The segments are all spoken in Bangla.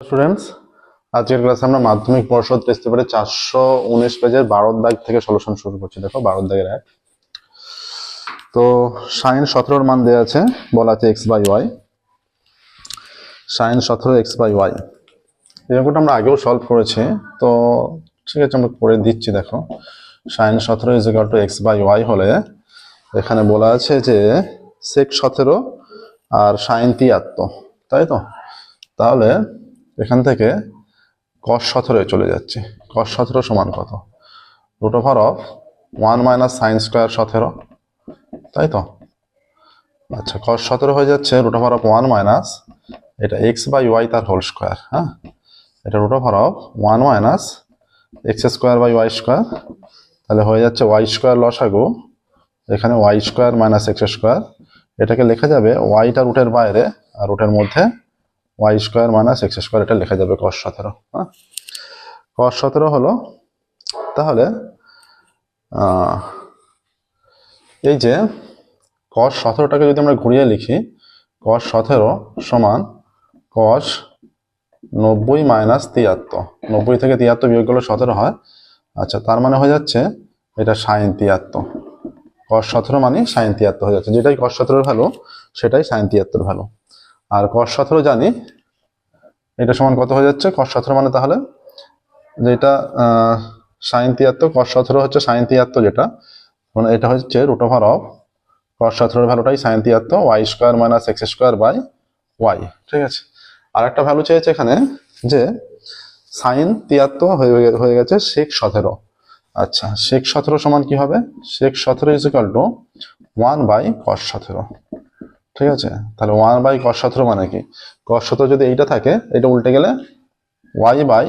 স্টুডেন্টস আজকের ক্লাসে আমরা মাধ্যমিক পর্ষদ টেস্ট পেপারে চারশো উনিশ পেজের বারো দাগ থেকে সলিউশন শুরু করছি। দেখো বারো দাগের এক। তো সাইন সতেরোর মান দেওয়া আছে, বলা আছে এক্স বাই ওয়াই সাইন সতেরো এক্স বাই ওয়াই এরকমটা আমরা আগেও সলভ করেছি, তো ঠিক আছে, আমরা করে দিচ্ছি, দেখো। সাইন সতেরো is equal to x by y হলে এখানে বলা আছে যে সেক সতেরো আর সাইন তিয়াত্তর, তাই তো? তাহলে এখান থেকে কস সতেরো চলে যাচ্ছে। কস সতেরো সমান কত? Root over of one minus sine square সতেরো, তাই তো? আচ্ছা কস সতেরো হয়ে যাচ্ছে root over of one minus এটা এক্স বাই ওয়াই তার হোল স্কোয়ার হ্যাঁ? এটা root over of one minus x square by y square তাহলে হয়ে যাচ্ছে ওয়াই স্কোয়ার লসাগু, এখানে y square minus x square এটাকে লেখা যাবে ওয়াইটা রুটের বাইরে আর রুটের মধ্যে y square minus x square এটা লেখা যাবে কস সতেরো। হ্যাঁ? কস সতেরো হলো, তাহলে এই যে কস সতেরোটাকে যদি আমরা ঘুরিয়ে লিখি কস সতেরো সমান কস নব্বই মাইনাস তিয়াত্তর। নব্বই থেকে তিয়াত্তর বিয়োগ করলে সতেরো হয়। আচ্ছা তার মানে হয়ে যাচ্ছে এটা সাইন তিয়াত্তর। কস সতেরো মানে সাইন তিয়াত্তর হয়ে যাচ্ছে। যেটাই কস সতেরোর ভ্যালু সেটাই সাইন তিয়াত্তর ভ্যালু আর কস সতেরো জানি এটা সমান কত হয়ে যাচ্ছে? কস সতেরো মানে তাহলে যেটা সাইন তিয়াত্তর কস সতেরো হচ্ছে সাইন তিয়াত্তর যেটা। মানে এটা হচ্ছে রুট ওভার অফ কস সতেরোর ভ্যালুটাই সাইন তিয়াত্তর y square minus x square by y ঠিক আছে? আর একটা ভ্যালু চেয়েছে এখানে যে সাইন তিয়াত্তর হয়ে গেছে শেখ সতেরো। আচ্ছা শেখ সতেরো সমান কি হবে? শেখ সতেরো is equal to one by cos সতেরো। ঠিক আছে? তাহলে ওয়ান বাই কস সতেরো মানে কি? কস সতেরো যদি এইটা থাকে এটা উল্টে গেলে y by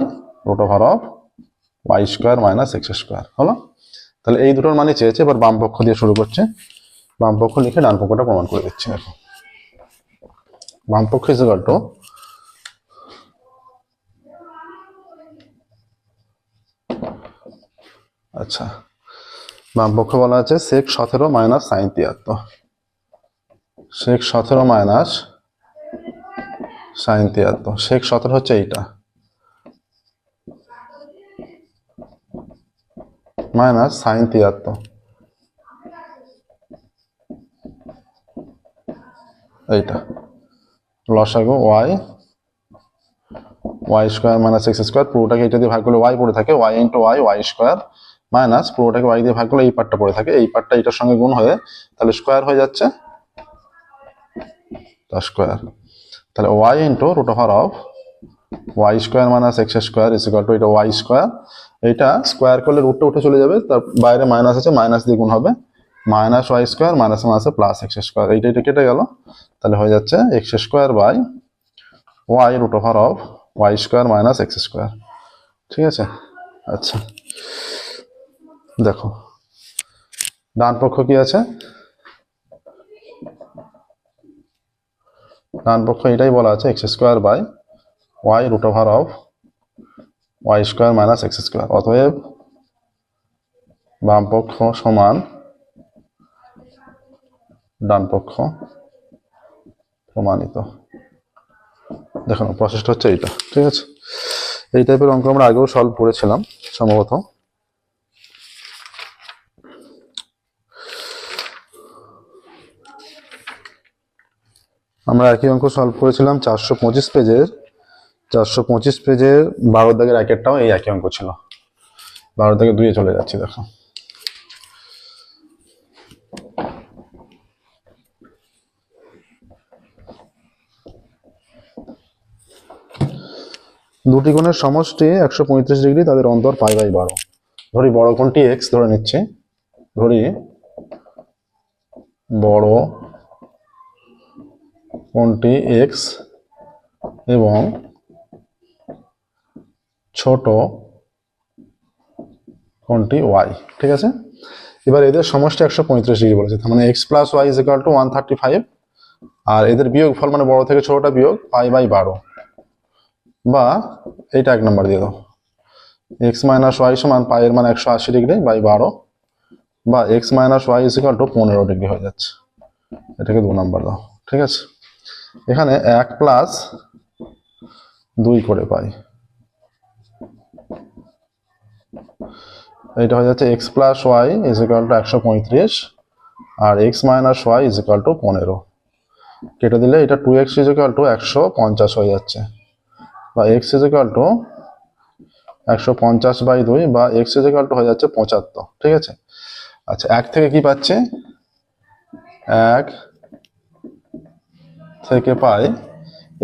root over of y square minus x square হলো? তাহলে এই দুটোর মানে চেয়েছে, এবার বাম পক্ষ দিয়ে শুরু করছে। বাম পক্ষ লিখে ডান পক্ষটা প্রমাণ করে দিচ্ছি, দেখো। বাম পক্ষ ইকাল টু আচ্ছা বাম পক্ষ বলা আছে সেক সতেরো মাইনাস সাইন তিয়াত্তর। শেখ সতেরো মাইনাস সাইন তিয়াত্তর। শেখ সতেরো হচ্ছে এইটা। মাইনাস সাইন তিয়াত্তর। এইটা। লসাগু y y square minus x square, পুরোটাকে এটা দিয়ে ভাগ করলে ওয়াই পড়ে থাকে, y into y y square minus পুরোটাকে y দিয়ে ভাগ করলে এই পার্টটা পড়ে থাকে। এই পার্টটা এটার সঙ্গে গুণ হয়ে তাহলে স্কোয়ার হয়ে যাচ্ছে তার স্কোয়ার তাহলে y into root over of y square minus x square is equal to এটা ওয়াই স্কোয়ার এইটা স্কোয়ার করলে রুটটা উঠে চলে যাবে, তার বাইরে মাইনাস আছে মাইনাস দিয়ে গুণ হবে। মাইনাস ওয়াই স্কোয়ার মাইনাস মাইনাসে প্লাস এক্স স্কোয়ার এইটা এটা কেটে গেল। তাহলে হয়ে যাচ্ছে x square by y root over of y square minus x square ঠিক আছে? আচ্ছা। দেখো। ডান পক্ষ কি আছে? ডান পক্ষ এটাই বলা আছে x square by y root over of y square minus x square. অতএব বাম পক্ষ সমান ডান পক্ষ প্রমাণিত। দেখুন প্রসেসটা হচ্ছে এইটা, ঠিক আছে? এই টাইপের অঙ্ক আমরা আগেও সলভ করেছিলাম, সম্ভবত। আমরা একই অঙ্ক সলভ করেছিলাম চারশো পঁচিশ পেজের। চারশো পঁচিশ পেজের বারো দাগের একেরটাও এই একই অঙ্ক ছিল। বারো দাগে দুয়ে চলে যাচ্ছি, দেখো। দুটি কোণের সমষ্টি একশো পঁয়ত্রিশ ডিগ্রি, তাদের অন্তর পাই বাই বারো। ধরি বড় কোণটি এক্স ধরে নিচ্ছে। ধরি বড় কোণটি এক্স এবং ছোট কোণটি ওয়াই ঠিক আছে? এবার এদের সমষ্টি একশো পঁয়ত্রিশ ডিগ্রি বলেছে মানে x plus y is equal to one thirty five আর এদের বিয়োগ ফল মানে বড় থেকে ছোটটা বিয়োগ পাই বাই বারো। বা এইটা এক নম্বর দিয়ে দাও। এক্স মাইনাস ওয়াই সমান পায়ের মানে একশো আশি ডিগ্রি বাই বারো, বা x minus y is equal to পনেরো ডিগ্রি হয়ে যাচ্ছে। এটাকে দু নম্বর দাও, ঠিক আছে? এখানে এক প্লাস দুই করে পাই। এটা হয়ে যাচ্ছে x plus y is equal to একশো পঁয়ত্রিশ আর x minus y is equal to পনেরো। কেটে দিলে এটা two x is equal to একশো পঞ্চাশ হয়ে যাচ্ছে। বা এক্স ইজ ইকাল টু একশো পঞ্চাশ বাই দুই বা এক্স ইজ ইকাল টু হয়ে যাচ্ছে পঁচাত্তর, ঠিক আছে? আচ্ছা এক থেকে কি পাচ্ছে? এক থেকে পাই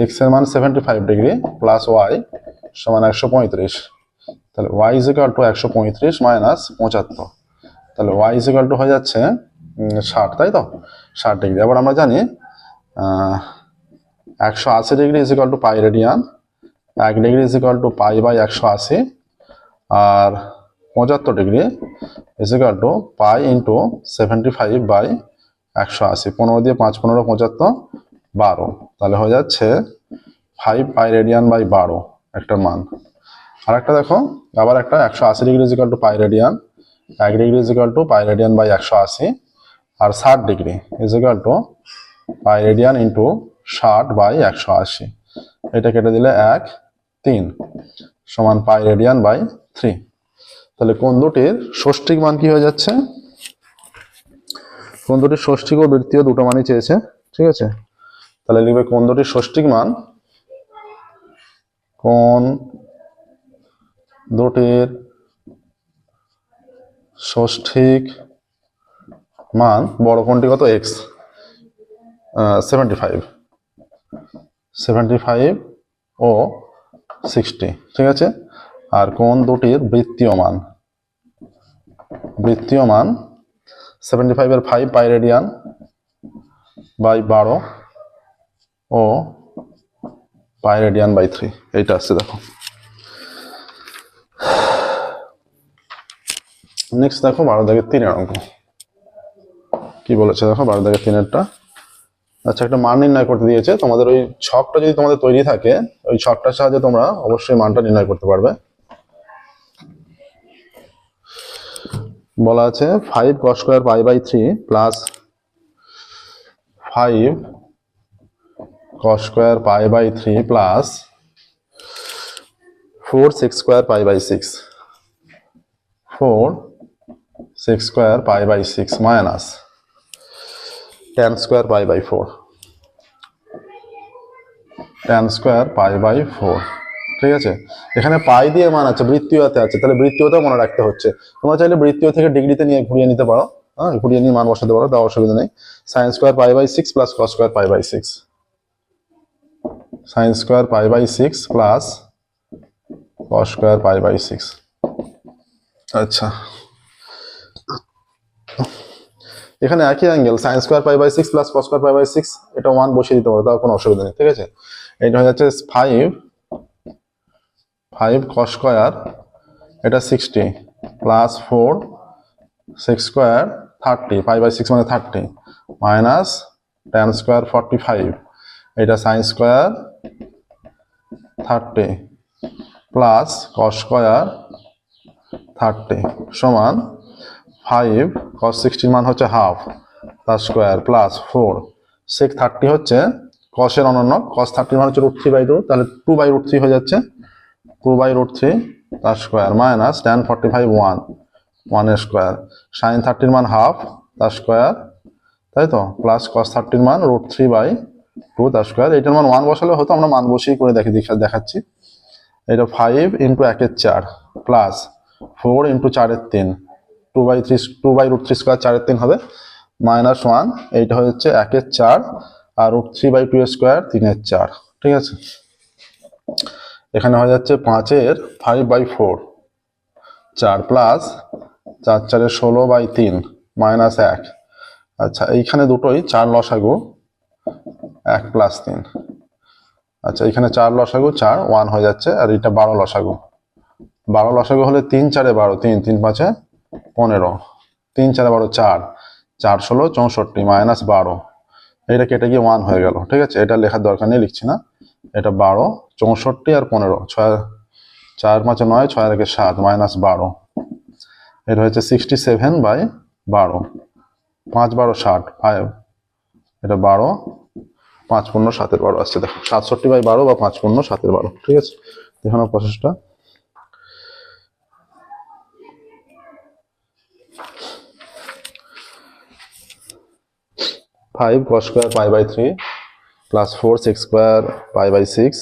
এক্সের মান seventy five degree plus y সমান একশো পঁয়ত্রিশ। তাহলে ওয়াই ইজ ইকাল টু একশো পঁয়ত্রিশ মাইনাস পঁচাত্তর। তাহলে ওয়াই ইজ ইকাল টু হয়ে যাচ্ছে ষাট, তাই তো? ষাট ডিগ্রি আবার আমরা জানি একশো আশি degree is equal to pi radian এক degree is equal to pi by একশো আশি, আর পঁচাত্তর degree is equal to pi into seventy five by একশো আশি। পনেরো দিয়ে পাঁচ, পনেরো, পঁচাত্তর বারো। তাহলে হয়ে যাচ্ছে ফাইভ পাই রেডিয়ান বাই বারো, একটা মান। আর একটা দেখো, আবার একটা একশো আশি degree is equal to pi radian এক degree is equal to pi radian by একশো আশি, আর ষাট degree is equal to pi radian into ষাট বাই একশো আশি। এটা কেটে দিলে এক, তিন, সমান পাই রেডিয়ান বাই থ্রি তাহলে কোন দুটির ষষ্ঠিক মান কি হয়ে যাচ্ছে? কোন দুটির ষষ্ঠিক ও বৃত্তীয় দুটো মানই চেয়েছে, ঠিক আছে? তাহলে লিখবে কোন দুটির ষষ্ঠিক মান? কোন দুটির ষষ্ঠিক মান বড় কোনটি কত? X seventy five seventy five ও সিক্সটি ঠিক আছে? আর কোন দুটির বৃত্তীয় মান? বৃত্তীয় মান সেভেন্টি ফাইভের ফাইভ পাই রেডিয়ান বাই বারো ও পাই রেডিয়ান বাই থ্রি, এইটা আসছে, দেখো। নেক্সট দেখো, বারো দাগের তিনের অঙ্ক। কি বলেছে দেখো, বারো দাগের তিনেরটা? আচ্ছা একটা মান নির্ণয় করতে দিয়েছে। তোমাদের ওই ছকটা যদি তোমাদের তৈরি থাকে, ওই ছকটার সাহায্যে তোমরা অবশ্যই মানটা নির্ণয় করতে পারবে। বলা আছে five cos square pi by three plus five cos square pi by three plus four six square pi by six four six square pi by six minus ten square pi by four ten square pi by four ঠিক আছে? এখানে পাই দিয়ে মান আছে বৃত্তীয়তে আছে। তাহলে বৃত্তীয়তেও মনে রাখতে হচ্ছে। তোমরা চাইলে বৃত্তীয় থেকে ডিগ্রিতে নিয়ে ঘুরিয়ে নিতে পারো। হ্যাঁ ঘুরিয়ে নিয়ে মান বসাতে পারো তাও অসুবিধা নেই। Sine square pi by six plus cos square pi by six sine square pi by six plus cos square pi by six আচ্ছা। এখানে একই angle sine square pi by six plus cos square pi by six এটা ওয়ান বসিয়ে দিতে পারো, তাও কোনো অসুবিধা নেই, ঠিক আছে? এটা হয়ে যাচ্ছে ফাইভ ফাইভ কস স্কোয়ার এটা sixty plus four six square thirty five by six মানে thirty minus ten square forty five এটা sine square thirty plus cos square thirty সমান ফাইভ কস সিক্সটির মান হচ্ছে হাফ তার square plus four. Six thirty হচ্ছে কসের অনন্য কস থার্টির মান হচ্ছে রুট থ্রি বাই টু তাহলে টু বাই রুট থ্রি হয়ে যাচ্ছে। টু বাই রুট থ্রি তার square minus ten forty five one ওয়ানের স্কোয়ার। সাইন থার্টির মান হাফ, তার স্কোয়ার, তাই তো? প্লাস কস থার্টির মান রুট থ্রি বাই টু তার স্কোয়ার এটার মান ওয়ান বসালে হতো, আমরা মান বসিয়ে করে দেখি, দেখা- দেখাচ্ছি। এটা ফাইভ ইন্টু একের চার প্লাস ফোর ইন্টু চারের তিন। Two by three two by root three square চারের তিন হবে। মাইনাস ওয়ান এইটা হচ্ছে একের চার, আর root three by two square তিনের চার। ঠিক আছে? এখানে হয়ে যাচ্ছে পাঁচের ফাইভ বাই ফোর চার প্লাস চার চারের ষোলো বাই তিন মাইনাস এক। আচ্ছা এইখানে দুটোই চার লসাগু। এক প্লাস তিন। আচ্ছা এখানে চার লসাগু, চার ওয়ান হয়ে যাচ্ছে, আর এটা বারো লসাগু। বারো লসাগু হলে তিন চারে বারো, তিন তিন পাঁচে পনেরো। তিন চারে বারো, চার। চার ষোলো, চৌষট্টি মাইনাস বারো। এটা কেটে গিয়ে ওয়ান হয়ে গেল, ঠিক আছে? এটা লেখার দরকার নেই, লিখছি না। এটা বারো, চৌষট্টি আর পনেরো। ছয়, চার পাঁচে নয়, ছয় রেখে সাত মাইনাস বারো। এটা হচ্ছে সিক্সটি সেভেন বাই বারো। পাঁচ বারো ষাট ফাইভ এটা বারো পাঁচ পূর্ণ সাতের বারো আসছে। দেখো, সাতষট্টি বাই বারো বা পাঁচ পূর্ণ সাতের বারো, ঠিক আছে? এখানে প্রসেসটা five cos square pi by three plus four six square pi by six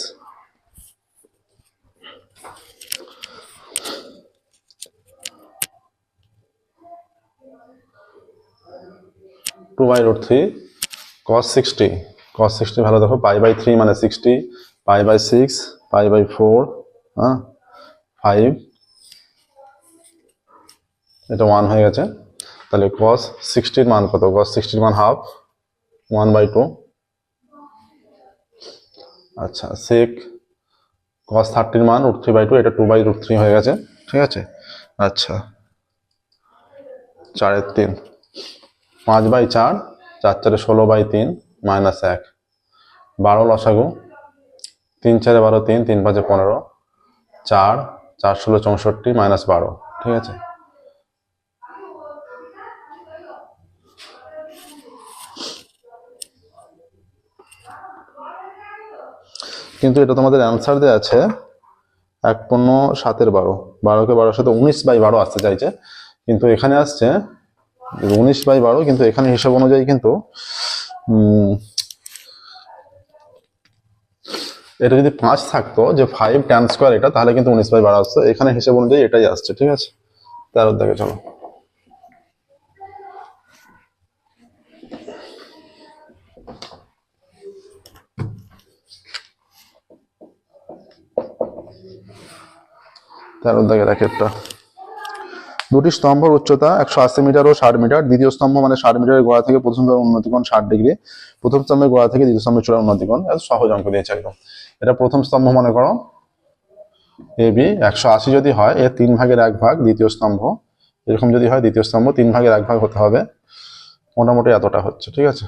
two by root three cos sixty cos sixty ভালো দেখো পাই বাই থ্রি মানে sixty pi by six pi by four হ্যাঁ? ফাইভ এটা ওয়ান হয়ে গেছে। তাহলে কস সিক্সটির মান কত? কস সিক্সটির মান হাফ ওয়ান বাই টু আচ্ছা সেক কস থার্টির মান রুট থ্রি বাই টু এটা টু বাই রুট থ্রি হয়ে গেছে, ঠিক আছে? আচ্ছা চারের তিন। পাঁচ বাই চার চার চারে ষোলো বাই তিন। মাইনাস এক। বারো লসাগু, তিন চারে বারো, তিন তিন পাঁচে পনেরো, চার চার ষোলো, চৌষট্টি, মাইনাস বারো, ঠিক আছে? কিন্তু এটা তোমাদের অ্যান্সার দেওয়া আছে এক পনেরো সাতের বারো। বারোকে বারোর সাথে উনিশ বাই বারো আসতে চাইছে। কিন্তু এখানে আসছে, উনিশ বাই বারো, কিন্তু এখানে হিসাব অনুযায়ী কিন্তু এটা যদি পাঁচ থাকতো, যে ফাইভ ট্যান স্কোয়ার এটা, তাহলে কিন্তু উনিশ বাই বারো আসতো। এখানে হিসাব অনুযায়ী এটাই আসছে, ঠিক আছে? তেরোর দিকে চলো। তেরোর দিকে দেখে একটা। দুটি স্তম্ভের উচ্চতা একশো আশি মিটার ও ষাট মিটার। দ্বিতীয় স্তম্ভ মানে ষাট মিটারের গোড়া থেকে প্রথম স্তম্ভের উন্নতিকোণ ষাট ডিগ্রি। প্রথম স্তম্ভের গোড়া থেকে দ্বিতীয় স্তম্ভের চূড়ার উন্নতিকোণ। সহজ অঙ্ক দিয়েছে একদম। এটা প্রথম স্তম্ভ মনে করো। এ, বি, একশো আশি যদি হয়, এর তিন ভাগের এক ভাগ দ্বিতীয় স্তম্ভ। এরকম যদি হয়, দ্বিতীয় স্তম্ভ তিন ভাগের এক ভাগ হতে হবে। মোটামুটি এতটা হচ্ছে, ঠিক আছে?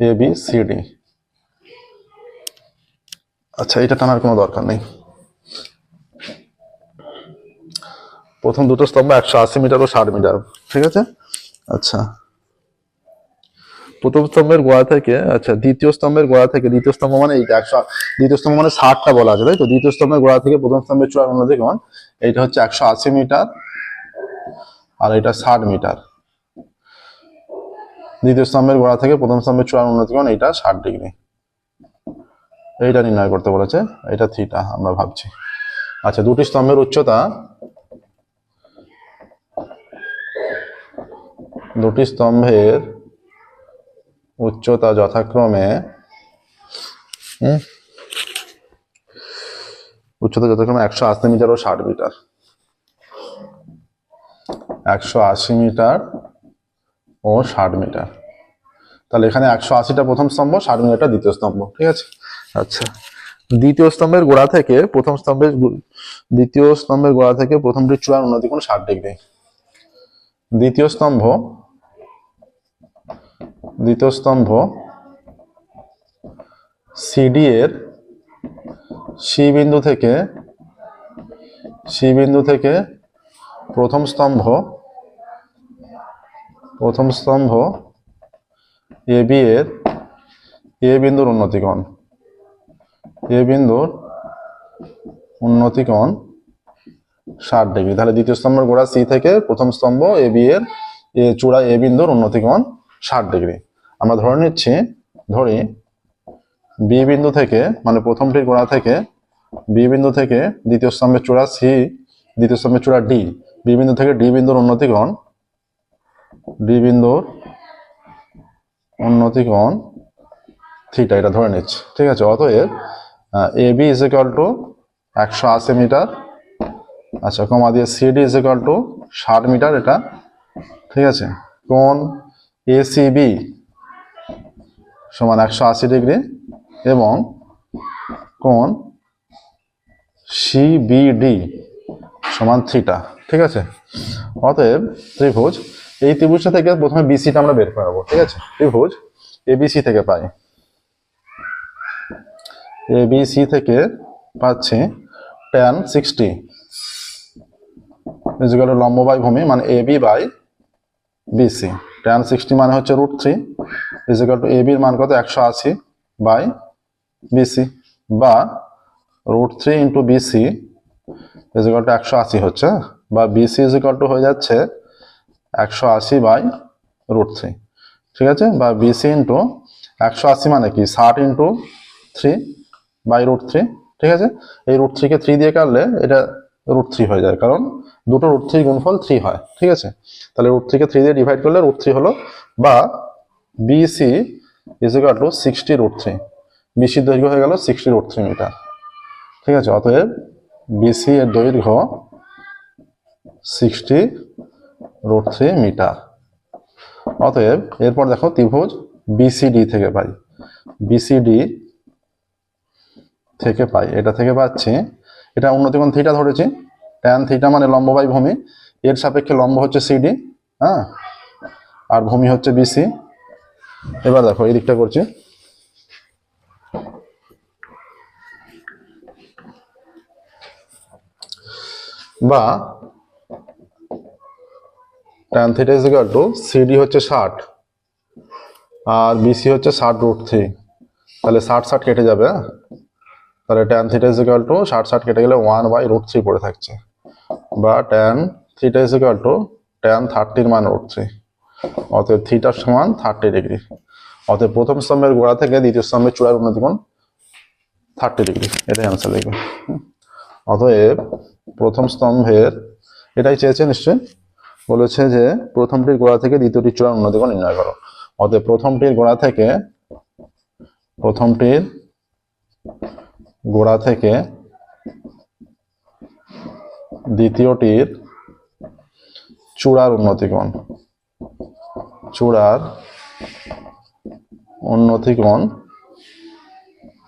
A, B, C, D. আচ্ছা এটা টানার কোনো দরকার নেই। প্রথম দুটো স্তম্ভ একশো আশি মিটার ও ষাট মিটার। ঠিক আছে? আচ্ছা। প্রথম স্তম্ভের গোড়া থেকে আচ্ছা দ্বিতীয় স্তম্ভের গোড়া থেকে, দ্বিতীয় স্তম্ভ মানে এইটা, একশো দ্বিতীয় স্তম্ভ মানে ষাটটা বলা আছে, তাই তো? দ্বিতীয় স্তম্ভের গোড়া থেকে প্রথম স্তম্ভের চূড়ার উন্নতি কোণ এইটা হচ্ছে একশো আশি মিটার আর এটা ষাট মিটার। দ্বিতীয় স্তম্ভের গোড়া থেকে প্রথম স্তম্ভের চূড়ার উন্নতি কোণ এইটা ষাট ডিগ্রি। এইটা নির্ণয় করতে বলেছে, এটা থিটা, আমরা ভাবছি। আচ্ছা দুটি স্তম্ভের উচ্চতা দুটি স্তম্ভের উচ্চতা যথাক্রমে উচ্চতা যথাক্রমে একশো আশি মিটার ও ষাট মিটার। একশো আশি মিটার ও ষাট মিটার। তাহলে এখানে একশো আশিটা প্রথম স্তম্ভ, ষাট মিটারটা দ্বিতীয় স্তম্ভ, ঠিক আছে? আচ্ছা। দ্বিতীয় স্তম্ভের গোড়া থেকে প্রথম স্তম্ভের দ্বিতীয় স্তম্ভের গোড়া থেকে প্রথমটি চূড়ার উন্নতি কোণ ষাট ডিগ্রি। দ্বিতীয় স্তম্ভ দ্বিতীয় স্তম্ভ সিডি এর সি বিন্দু থেকে সি বিন্দু থেকে প্রথম স্তম্ভ প্রথম স্তম্ভ এ বি এর এ বিন্দুর উন্নতিকোণ, এ বিন্দুর উন্নতিকোণ ষাট ডিগ্রি। তাহলে দ্বিতীয় স্তম্ভের গোড়া সি থেকে প্রথম স্তম্ভ এ বি এর এ চূড়া এ বিন্দুর উন্নতিকোণ ষাট ডিগ্রি। আমরা ধরে নিচ্ছি, ধরি বি বিন্দু থেকে মানে প্রথমটির গোড়া থেকে বি বিন্দু থেকে দ্বিতীয় স্তম্ভের চূড়া সি দ্বিতীয় স্তম্ভের চূড়া ডি বি বিন্দু থেকে ডি বিন্দুর উন্নতিকোণ ডি বিন্দুর উন্নতিকোণ থিটা এটা ধরে নিচ্ছি, ঠিক আছে? অতএব A B is equal to একশো আশি মিটার আচ্ছা কমা দিয়ে C D is equal to ষাট মিটার এটা, ঠিক আছে? কোন এসিবি সমান একশো আশি ডিগ্রি এবং কোন সিবিডি সমান থিটা, ঠিক আছে? অতএব ত্রিভুজ, এই ত্রিভুজটা থেকে প্রথমে বিসিটা আমরা বের করাবো, ঠিক আছে? ত্রিভুজ এবিসি থেকে পাই। এবিসি থেকে পাচ্ছি টেন সিক্সটি লম্ব বাই ভূমি মানে A B by BC tan sixty মানে হচ্ছে root three is equal to A বির মান কত? একশো আশি বাই বিসি বা root three into BC is equal to একশো আশি হচ্ছে? বা বিসি ইজিক্যাল টু হয়ে যাচ্ছে একশো আশি বাই রুট থ্রি ঠিক আছে? বা বিসি ইন্টু একশো আশি মানে কি? ষাট into three by root three ঠিক আছে? এই রুট থ্রিকে থ্রি দিয়ে কাটলে এটা রুট থ্রি হয়ে যায়, কারণ দুটো রুট থ্রি গুণফল থ্রি হয়, ঠিক আছে? তাহলে রুট থ্রিকে থ্রি দিয়ে ডিভাইড করলে রুট থ্রি হলো বা BC is equal to sixty root three বিসির দৈর্ঘ্য হয়ে গেল সিক্সটি রুট থ্রি মিটার ঠিক আছে? অতএব বিসি এর দৈর্ঘ্য সিক্সটি রুট থ্রি মিটার অতএব এরপর দেখো ত্রিভুজ বিসিডি থেকে পাই। বিসিডি থেকে পাই। এটা থেকে পাচ্ছি। এটা উন্নতিকোণ থিটা ধরেছি। ট্যান থিটা মানে লম্ব বাই ভূমি। এর সাপেক্ষে লম্ব হচ্ছে সিডি হ্যাঁ? আর ভূমি হচ্ছে বিসি এবার দেখো, এই দিকটা করছি। বা tan theta is equal to CD হচ্ছে ষাট, আর বিসি হচ্ছে ষাট রুট থ্রি তাহলে ষাট ষাট কেটে যাবে হ্যাঁ? তাহলে ট্যান থিটা ইজ টু ষাট ষাট কেটে গেলে ওয়ান বাই রুট থ্রি পড়ে থাকছে। বা tan theta is equal to tan থার্টির মান থ্রি অতএব থিটার সমান থার্টি ডিগ্রি অতএব প্রথম স্তম্ভের গোড়া থেকে দ্বিতীয় স্তম্ভের চূড়ার উন্নতিকোণ থার্টি ডিগ্রি এটাই অ্যান্সার লিখবে অতএব প্রথম স্তম্ভের, এটাই চেয়েছে নিশ্চয়ই? বলেছে যে প্রথমটির গোড়া থেকে দ্বিতীয়টির চূড়ার উন্নতিকোণ নির্ণয় করো। অতএব প্রথমটির গোড়া থেকে, প্রথমটির গোড়া থেকে দ্বিতীয়টির চূড়ার উন্নতিকোণ। চূড়ার উন্নতিকোণ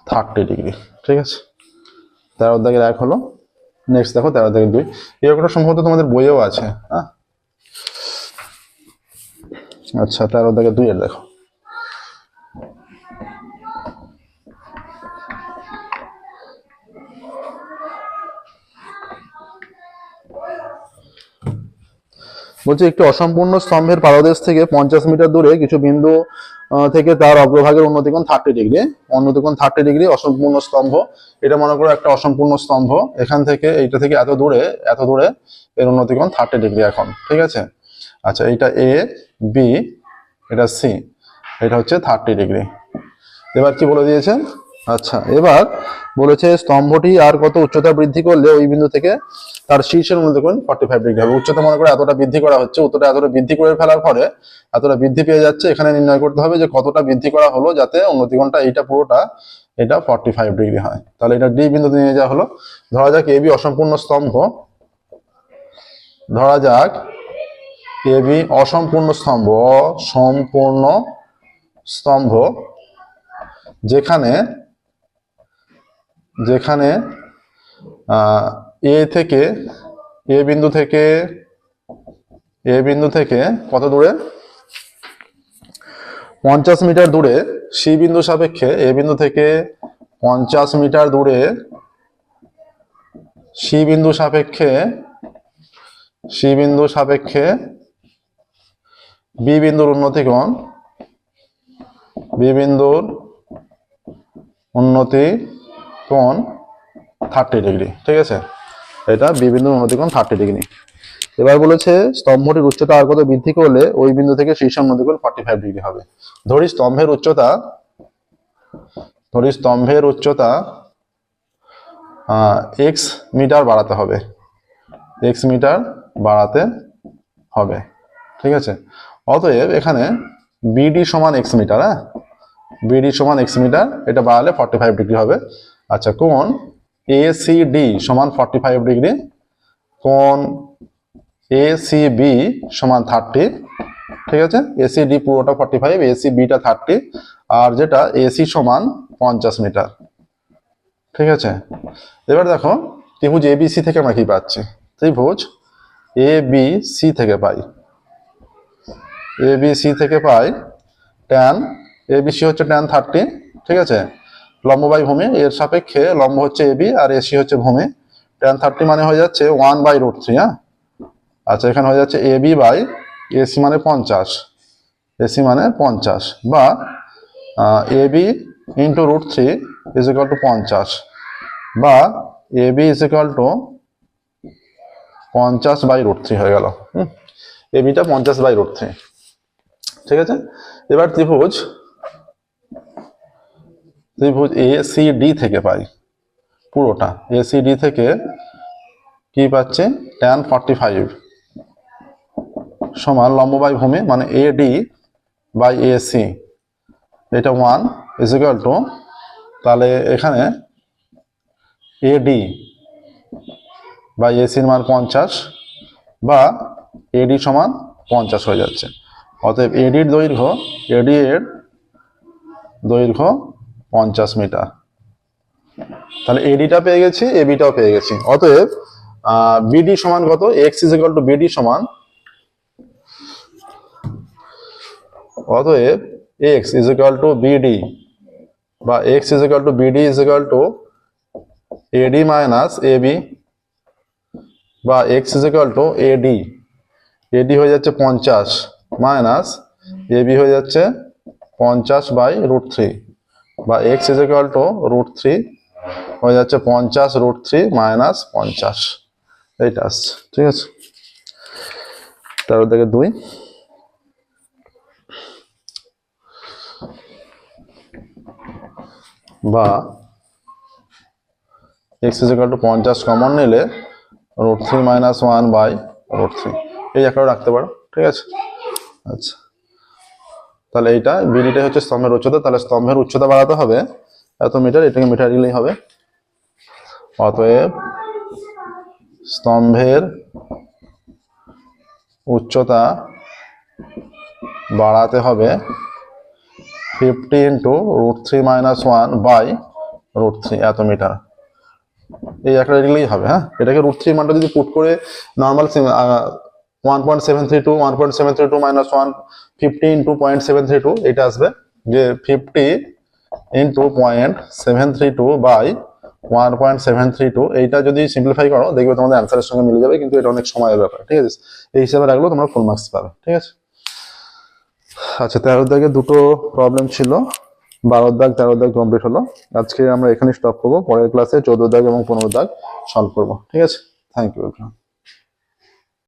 থার্টি ডিগ্রি, ঠিক আছে? তেরো দাগের এক হলো নেক্সট দেখো তেরো দাগের দুই। অঙ্কটা সম্ভবত তোমাদের বইয়েও আছে হ্যাঁ? আচ্ছা তেরো দাগের দুই এর দেখো। বলছে, একটি অসম্পূর্ণ স্তম্ভের পাদদেশ থেকে পঞ্চাশ মিটার দূরে কিছু বিন্দু থেকে তার অগ্রভাগের উন্নতিকোণ থার্টি ডিগ্রি উন্নতিকোণ থার্টি ডিগ্রি অসম্পূর্ণ স্তম্ভ। এটা মনে করো একটা অসম্পূর্ণ স্তম্ভ। এখান থেকে, এইটা থেকে এত দূরে এত দূরে এর উন্নতিকোণ থার্টি ডিগ্রি এখন। ঠিক আছে? আচ্ছা এইটা এ বি এটা সি এটা হচ্ছে থার্টি ডিগ্রি এবার কি বলে দিয়েছে? আচ্ছা এবার বলেছে স্তম্ভটি আর কত উচ্চতা বৃদ্ধি করলে ওই বিন্দু থেকে তার শীর্ষের মধ্যে কোণ ফর্টি ফাইভ ডিগ্রি হবে। উচ্চতা মনে করে এতটা বৃদ্ধি করা হচ্ছে, উত্তরটা এতটা বৃদ্ধি করে ফেলার পরে এতটা বৃদ্ধি পেয়ে যাচ্ছে। এখানে নির্ণয় করতে হবে যে কতটা বৃদ্ধি করা হলো যাতে উন্নতি কোণটা এইটা পুরোটা, এটা ফর্টি ফাইভ ডিগ্রি হয়। তাহলে এটা ডি বিন্দুতে নিয়ে যাওয়া হলো। ধরা যাক এবি অসম্পূর্ণ স্তম্ভ। ধরা যাক এবি অসম্পূর্ণ স্তম্ভ অসম্পূর্ণ স্তম্ভ, যেখানে যেখানে এ থেকে, এ বিন্দু থেকে, এ বিন্দু থেকে কত দূরে? পঞ্চাশ মিটার দূরে, সি বিন্দু সাপেক্ষে এ বিন্দু থেকে পঞ্চাশ মিটার দূরে, সি বিন্দু সাপেক্ষে, সি বিন্দু সাপেক্ষে বি বিন্দুর উন্নতি কোণ, বি বিন্দুর উন্নতি কোণ থার্টি ডিগ্রি ঠিক আছে? এটা বি বিন্দুর উন্নতি কোণ থার্টি ডিগ্রি এবার বলেছে স্তম্ভটির উচ্চতা আর কত বৃদ্ধি করলে ওই বিন্দু থেকে শীর্ষ উন্নতি কোণ ফর্টি ফাইভ ডিগ্রি হবে। ধরি স্তম্ভের উচ্চতা, ধরি স্তম্ভের উচ্চতা এক্স মিটার বাড়াতে হবে। এক্স মিটার বাড়াতে হবে, ঠিক আছে? অতএব এখানে বিডি সমান এক্স মিটার হ্যাঁ? বিডি সমান এক্স মিটার এটা বাড়ালে ফর্টি ফাইভ ডিগ্রি হবে। আচ্ছা কোন এসিডি সমান ফর্টি ফাইভ ডিগ্রি কোন এসিবি সমান থার্টি ঠিক আছে? এসিডি পুরোটা ফর্টি ফাইভ এসি বিটা থার্টি আর যেটা এসি সমান পঞ্চাশ মিটার, ঠিক আছে? এবার দেখো, ত্রিভুজ এবিসি থেকে আমরা কি পাচ্ছি? ত্রিভুজ এ বি সি থেকে পাই। এ বি সি থেকে পাই ট্যান এ বি সি হচ্ছে ট্যান থার্টি ঠিক আছে? লম্ব বাই ভূমি, এর সাপেক্ষে লম্ব হচ্ছে এবি আর এসি হচ্ছে ভূমি। ট্যান থার্টি মানে হয়ে যাচ্ছে ওয়ান বাই রুট থ্রি হ্যাঁ? আচ্ছা এখানে হয়ে যাচ্ছে এবি বাই এসি মানে পঞ্চাশ। এসি মানে পঞ্চাশ বা A B into root three is equal to পঞ্চাশ বা A B is equal to পঞ্চাশ বাই রুট থ্রি হয়ে গেল এ বিটা পঞ্চাশ বাই রুট থ্রি ঠিক আছে? এবার ত্রিভুজ। ত্রিভুজ এ সি ডি থেকে পাই। পুরোটা। এ সি ডি থেকে কি পাচ্ছে? ট্যান ফর্টি ফাইভ সমান লম্ব ভূমি মানে A D by A C এটা ওয়ান ইজ ইকাল টু তাহলে এখানে এ ডি বাই এসির মান পঞ্চাশ বা এডি সমান পঞ্চাশ হয়ে যাচ্ছে। অতএব এডির দৈর্ঘ্য এডি এর দৈর্ঘ্য পঞ্চাশ মিটার। তাহলে এডিটা পেয়ে গেছি এবিটাও পেয়ে গেছি। অতএব বিডি সমান কত? X is equal to BD সমান অতএব x is equal to BD বা x is equal to BD is equal to AD minus AB বা x is equal to AD AD হয়ে যাচ্ছে পঞ্চাশ মাইনাস এবি হয়ে যাচ্ছে পঞ্চাশ বাই রুট থ্রি বা x is equal to root three হয়ে যাচ্ছে পঞ্চাশ রুট থ্রি মাইনাস পঞ্চাশ। এইটা আসছে ঠিক আছে? তেরো থেকে দুই। বা এক্স ইজ ইকাল টু পঞ্চাশ কমন নিলে root three minus one by root three এই একটা রাখতে পারো, ঠিক আছে? আচ্ছা। তাহলে এইটা বিডিটা হচ্ছে স্তম্ভের উচ্চতা, তাহলে স্তম্ভের উচ্চতা বাড়াতে হবে এত মিটার, এটাকে মিটার দিলেই হবে। অতএব স্তম্ভের উচ্চতা বাড়াতে হবে fifty into root three minus one by root three এত মিটার। এই একটা দিলেই হবে হ্যাঁ? এটাকে রুট থ্রি মানটা যদি পুট করে normal one point seven three two one point seven three two minus one fifty into point seven three two এটা আসবে। যে fifty into point seven three two by one point seven three two এইটা যদি সিম্পলিফাই করো, দেখবে তোমাদের অ্যান্সারের সঙ্গে মিলে যাবে, কিন্তু এটা অনেক সময়ের ব্যাপার, ঠিক আছে? এই হিসাবে রাখলেও তোমরা ফুল মার্কস পাবে, ঠিক আছে? আচ্ছা তেরো দাগে দুটো প্রবলেম ছিল, বারো দাগ, তেরো দাগ কমপ্লিট হলো। আজকে আমরা এখানে স্টপ করব, পরের ক্লাসে চোদ্দ দাগ এবং পনেরো দাগ সলভ করব, ঠিক আছে? Thank you